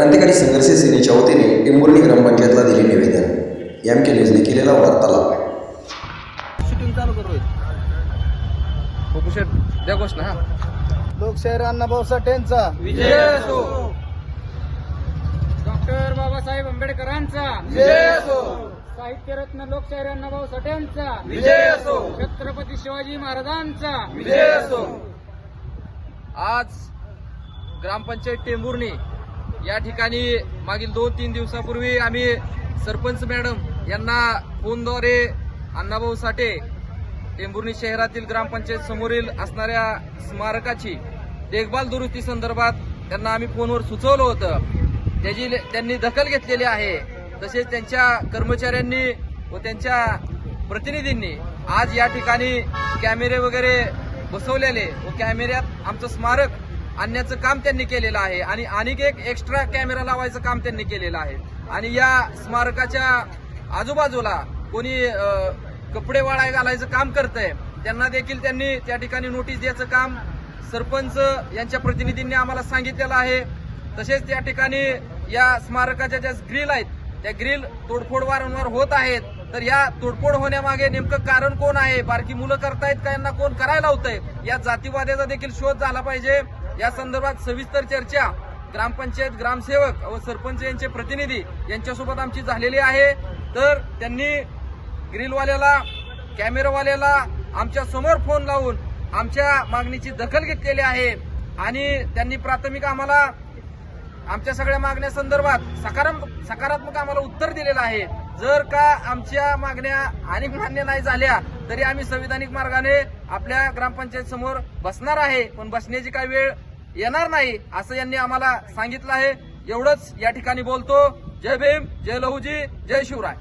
क्रांतिकारी संघर्ष सेनेच्या वतीने टेंभुर्णी ग्रामपंचायतला दिले निवेदन. एम के न्यूजने केलेला वार्तालाप. शूटिंग चालू करू शेट द्या घोषणा लोकशाहीर अण्णाभाऊ साठेंचा. विजय असो. डॉक्टर बाबासाहेब आंबेडकरांचा. विजय असो साहित्यरत्न लोकशाहीर अण्णाभाऊ साठ्यांचा विजय असो छत्रपती शिवाजी महाराजांचा. विजय असो आज ग्रामपंचायत टेंभुर्णी या ठिकाणी मागील दोन तीन दिवसापूर्वी आम्ही सरपंच मॅडम यांना फोनद्वारे अण्णाभाऊ साठे टेंभुर्णी शहरातील ग्रामपंचायत समोरील असणाऱ्या स्मारकाची देखभाल दुरुस्ती संदर्भात त्यांना आम्ही फोनवर सुचवलं होतं. त्याची त्यांनी दखल घेतलेली आहे. तसेच त्यांच्या कर्मचाऱ्यांनी व त्यांच्या प्रतिनिधींनी आज या ठिकाणी कॅमेरे वगैरे बसवलेले व कॅमेऱ्यात आमचं स्मारक आणण्याचं काम त्यांनी केलेलं आहे. आणि आणखी एक एक्स्ट्रा कॅमेरा लावायचं काम त्यांनी केलेलं आहे. आणि या स्मारकाच्या आजूबाजूला कोणी कपडे वाळाय घालायचं काम करतंय त्यांना देखील त्यांनी त्या ठिकाणी नोटीस द्यायचं काम सरपंच यांच्या प्रतिनिधींनी आम्हाला सांगितलेलं आहे. तसेच त्या ठिकाणी या स्मारकाच्या ज्या ग्रिल आहेत त्या ग्रिल तोडफोड वारंवार होत आहेत. तर या तोडफोड होण्यामागे नेमकं कारण कोण आहे? बारकी मुलं करतायत का? यांना कोण करायला होतंय या जातीवाद्याचा देखील शोध झाला पाहिजे. या संदर्भात सविस्तर चर्चा ग्रामपंचायत ग्रामसेवक व सरपंच यांचे प्रतिनिधी यांच्यासोबत आमची झालेली आहे. तर त्यांनी ग्रिलवाल्याला कॅमेरावाल्याला आमच्यासमोर फोन लावून आमच्या मागणीची दखल घेतलेली आहे आणि त्यांनी प्राथमिक आम्हाला आमच्या सगळ्या मागण्या संदर्भात सकारात्मक सकारात्मक आम्हाला उत्तर दिलेलं आहे. जर का आमच्या मागण्या आणि मान्य नाही झाल्या तरी आम्ही संविधानिक मार्गाने आपल्या ग्रामपंचायत समोर बसणार आहे. पण बसण्याची काही वेळ येणार नाही असं यांनी आम्हाला सांगितलं आहे. एवढंच या ठिकाणी बोलतो. जय भीम जय लहूजी जय शिवराय.